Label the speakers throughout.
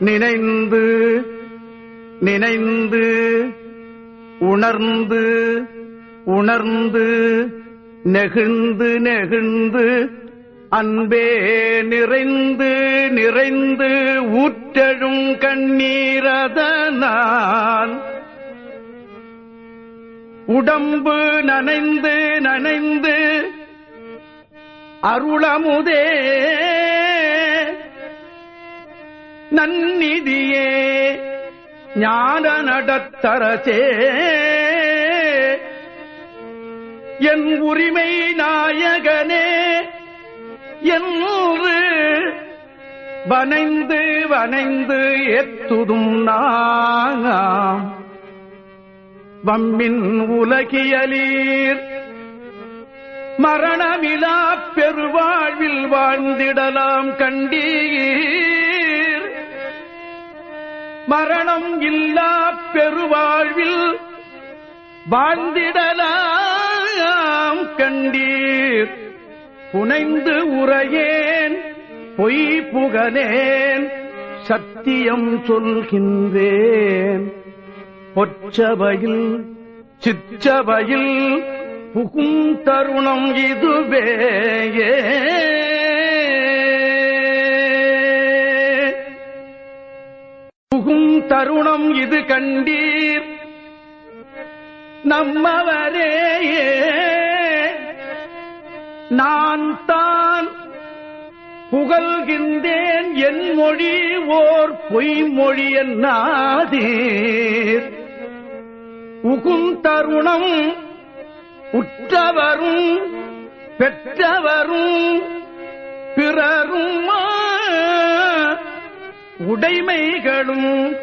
Speaker 1: நினைந்து நினைந்து உணர்ந்து உணர்ந்து நெகிழ்ந்து நெகிழ்ந்து அன்பே நிறைந்து நிறைந்து ஊற்றழும் கண்ணீரதனான் உடம்பு நனைந்து நனைந்து அருளமுதே நன்னிதியே ஞான நடத்தரசே. என் உரிமை நாயகனே என்று வனைந்து வனைந்து எத்துதும் நாங்காம் வம்மின் உலகியலீர் மரணமிலா பெருவாழ்வில் வாழ்ந்திடலாம் கண்டீர். மரணம் இல்லா பெருவாழ்வில் வாழ்ந்திடலாம் கண்டீர். புனைந்து உரையேன் பொய் புகழேன் சத்தியம் சொல்கின்றேன். பொச்சபையில் சிச்சபையில் புகும் தருணம் இதுவே புகும் தருணம் இது கண்டீர். நம்மவரே நான் தான் புகழ்கின்றேன். என் மொழி ஓர் பொய்மொழி என்னாதீர். உகும் தருணம் உற்றவரும் பெற்றவரும் பிறரும் உடைமைகளும்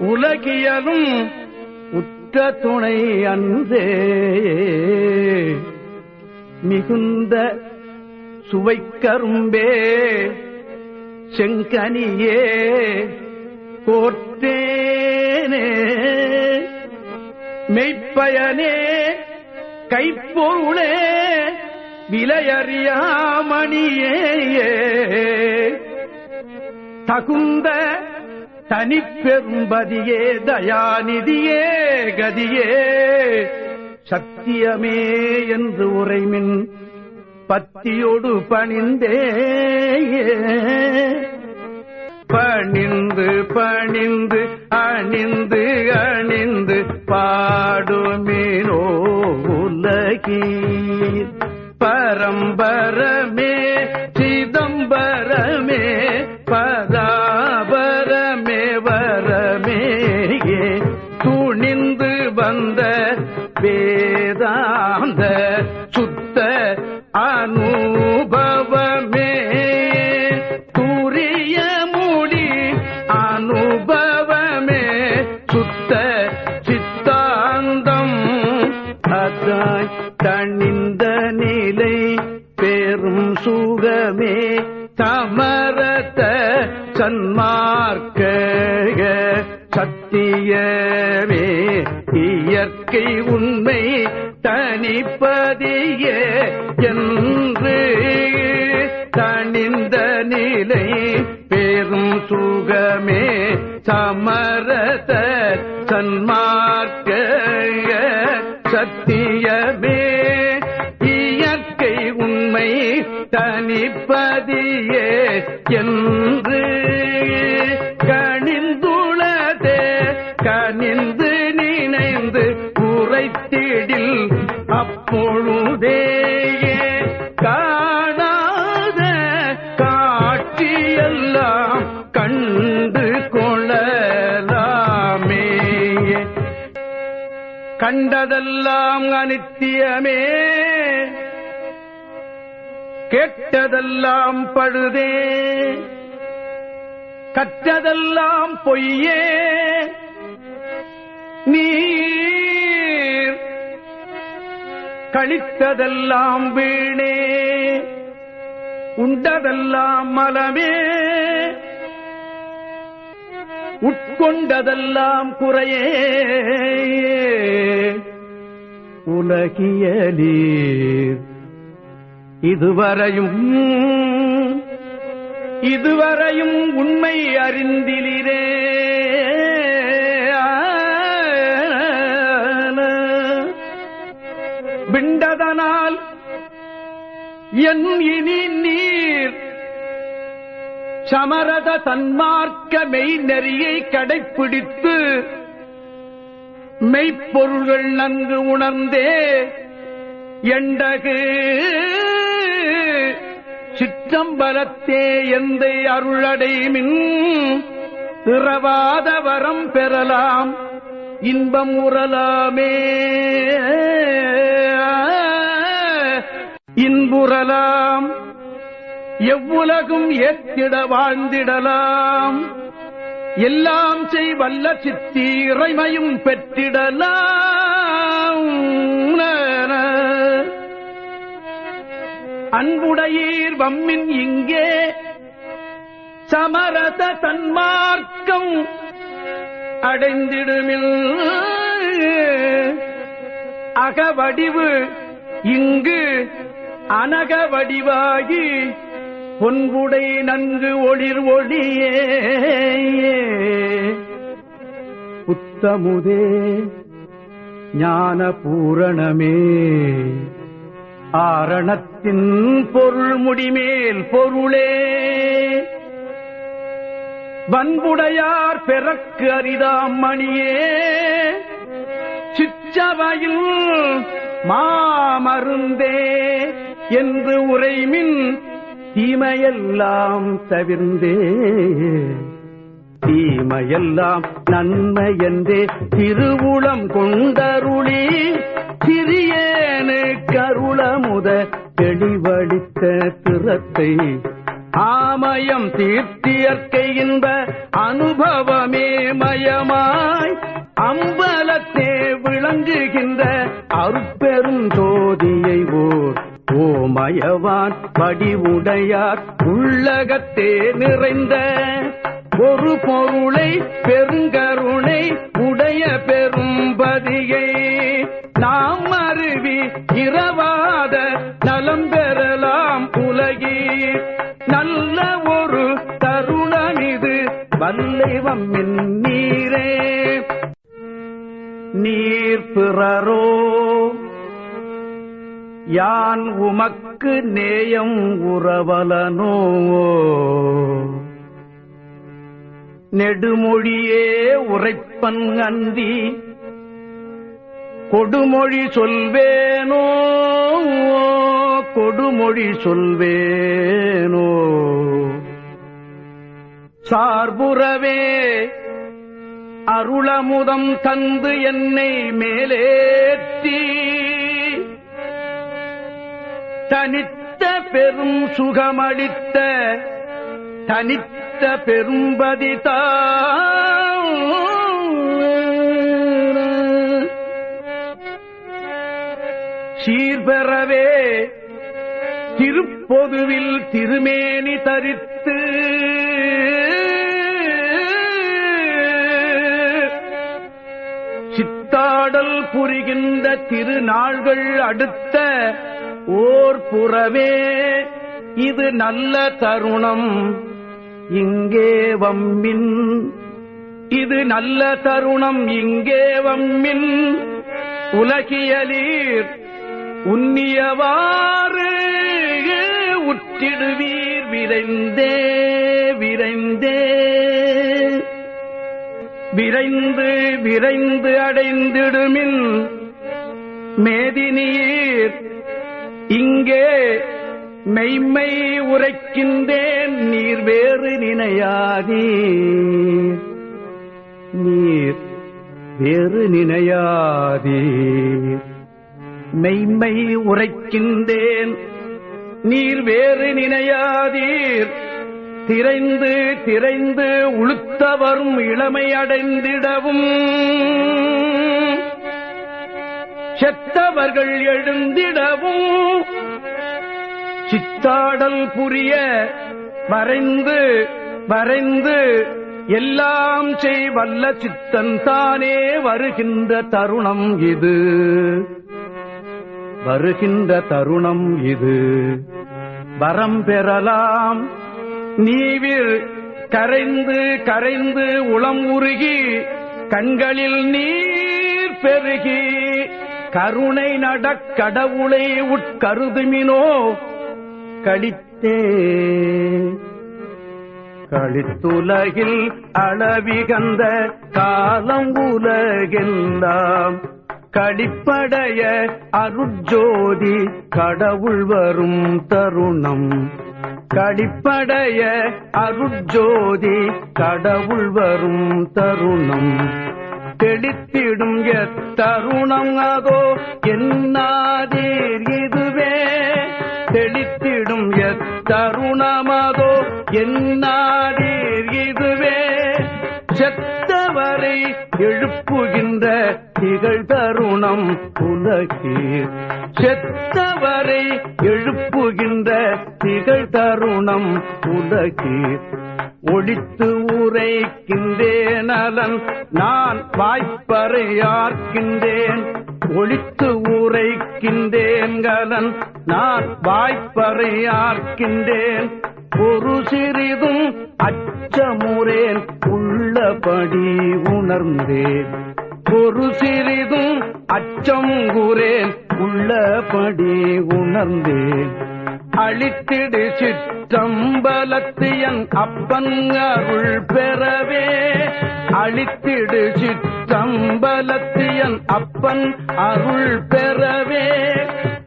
Speaker 1: உலகியலும் உற்ற துணை அன்றே. மிகுந்த சுவைக்கரும்பே செங்கனியே கோற்றேனே மெய்ப்பயனே கைப்பொருளே விலையறியாமணியே தகுந்த தனிப்பெரும்பதியே தயாநிதியே கதியே. சத்தியமே என்று உரைமின் பத்தியோடு பணிந்தே பணிந்து பணிந்து அணிந்து அணிந்து பாடுமினோ உலகீர். பரம்பரை பெரும் சுகமே சன்மார்க்க சத்தியமே. இயற்கை உண்மை தனிப்பதியே என்று தனிந்த நிலை பெரும் சுகமே சமரத சன்மார்க்க சத்தியமே. கண்டதெல்லாம் அனித்தியமே. கேட்டதெல்லாம் பழுதே. கற்றதெல்லாம் பொய்யே. நீர் கழித்ததெல்லாம் வீணே. உண்டதெல்லாம் மலமே. உட்கொண்டதெல்லாம் குறையே. உலகியலீர் இதுவரையும் இதுவரையும் உண்மை அறிந்திலிரே. விண்டதனால் என் இனி நீ சமரத தன்மார்க்க மெய் நெறியை கடைப்பிடித்து மெய்ப்பொருள்கள் நன்கு உணர்ந்தே எண்டகு. சிற்றம்பலத்தே எந்த அருளடைமின் திறவாத வரம் பெறலாம் இன்பம் உறலாமே. இன்புறலாம். எவ்வுலகும் ஏத்திட வாழ்ந்திடலாம். எல்லாம் செய் வல்ல சித்தி இறைமையும் பெற்றிடலாம் அன்புடையீர் வம்மின் இங்கே சமரத தன்மார்க்கம் அடைந்திடுமில். அகவடிவு இங்கு அனக வடிவாகி பொன்புடை நன்கு ஒளிர் ஒளியே. புத்தமுதே ஞான பூரணமே ஆரணத்தின் பொருள் முடிமேல் பொருளே. வன்புடையார் பெறக்கு அரிதாம் மணியே. சிச்சவையில் மாமருந்தே என்று உரைமின் தீமையெல்லாம் தவிர்ந்தே. தீமையெல்லாம் நன்மை என்றே திருவுளம் கொண்டருளி. சிறியேனு கருளமுத தெளிவழித்த திறத்தை. ஆமயம் தீர்த்தியற்கை இன்ப அனுபவமே மயமாய். அம்பலத்தே விளங்குகின்ற அருப்பெரும் ஜோதியை ஓர் ஓமயவான் படிவுடையார் உள்ளகத்தே நிறைந்த ஒரு பொருளை பெருங்கருணை உடைய பெரும்பதியை நாம் அருவி இரவாத நலம் பெறலாம் உலகீர் நல்ல ஒரு தருணம் இது வல்லைவம் நீரே. நீர் பிறரோ யான் உமக்கு நேயம் உறவலனோ? நெடுமொழியே உரைப்பன் அந்தி கொடுமொழி சொல்வேனோ? கொடுமொழி சொல்வேனோ? சார்புறவே அருளமுதம் தந்து என்னை மேலேற்றி தனித்த பெரும் சுகமளித்த தனித்த பெரும்பதி சீர்பெறவே திருப்பொதுவில் திருமேனி தரித்து சித்தாடல் புரிகின்ற திருநாள்கள் அடுத்த ஓர் புறவே இது நல்ல தருணம். இங்கே வம்மின் இது நல்ல தருணம். இங்கே வம்மின் உலகியலீர் உன்னியவாறு உற்றிடுவீர். விரைந்தே விரைந்தே. விரைந்து விரைந்து அடைந்திடுமின். மேதினீர் இங்கே மெய்மை உரைக்கின்றேன் நீர் வேறு நினையாதீ. நீர் வேறு நினையாதீர் மெய்மை உரைக்கின்றேன் நீர் வேறு நினையாதீர். திரைந்து திரைந்து உளுத்தவரும் இளமை அடைந்திடவும். செத்தவர்கள் எழுந்திடவும் சித்தாடல் புரிய வரைந்து வரைந்து எல்லாம் செய் வல்ல சித்தன் தானே வருகின்ற தருணம் இது. வருகின்ற தருணம் இது. வரம் பெறலாம். நீவிர் கரைந்து கரைந்து உளம் உருகி கண்களில் நீர் பெருகி கருணை நடக்கடவுளை உட்கருதுமினோ கழித்தே. கழித்துலகில் அளவிகந்த காலம் உலகெல்லாம் கடிப்படைய அருட்ஜோதி கடவுள் வரும் தருணம். கடிப்படைய அருட்ஜோதி கடவுள் வரும் தருணம். தெளித்திடும் எத்தருணம் அதோ என்னாதீர் இதுவே? தெளித்திடும் அதோ என்னாதீர் இதுவே? செத்தவரை எழுப்புகின்ற திகழ் தருணம் உலகீர் செத்தவரை எழுப்புகின்ற திகழ் தருணம் உலகீர் ஒழித்து உரைக்கின்றேன் அதன் நான் வாய்ப்பறையார்க்கின்றேன். ஒழித்து உரைக்கின்றேன் கலன் நான் வாய்ப்பறையார்க்கின்றேன். ஒரு சிறிதும் அச்சமுறேன் உள்ளபடி உணர்ந்தேன். ஒரு சிறிதும் அச்சம் கூறேன் உள்ளபடி உணர்ந்தேன். அழித்திடு சிற்றம்பலத்தியன் அப்பன் அருள் பெறவே. அழித்திடு சிற்றம்பலத்தியன் அப்பன் அருள் பெறவே.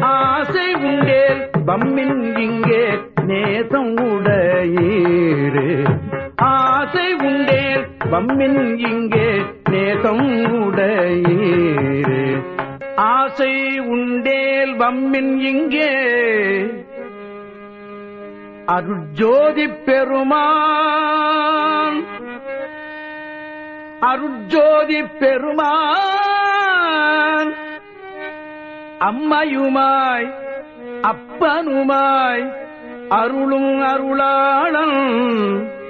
Speaker 1: ஆசை உண்டேல் பம்மின் இங்கே நேசம் உடையீரே. ஆசை உண்டேல் பம்மின் இங்கே நேசம் உடையீரே. ஆசை உண்டேல் வம்மின் இங்கே அருட்ஜோதி பெருமான். அருட்ஜோதி பெருமான். அம்மையுமாய் அப்பனுமாய் அருளும் அருளாளன்.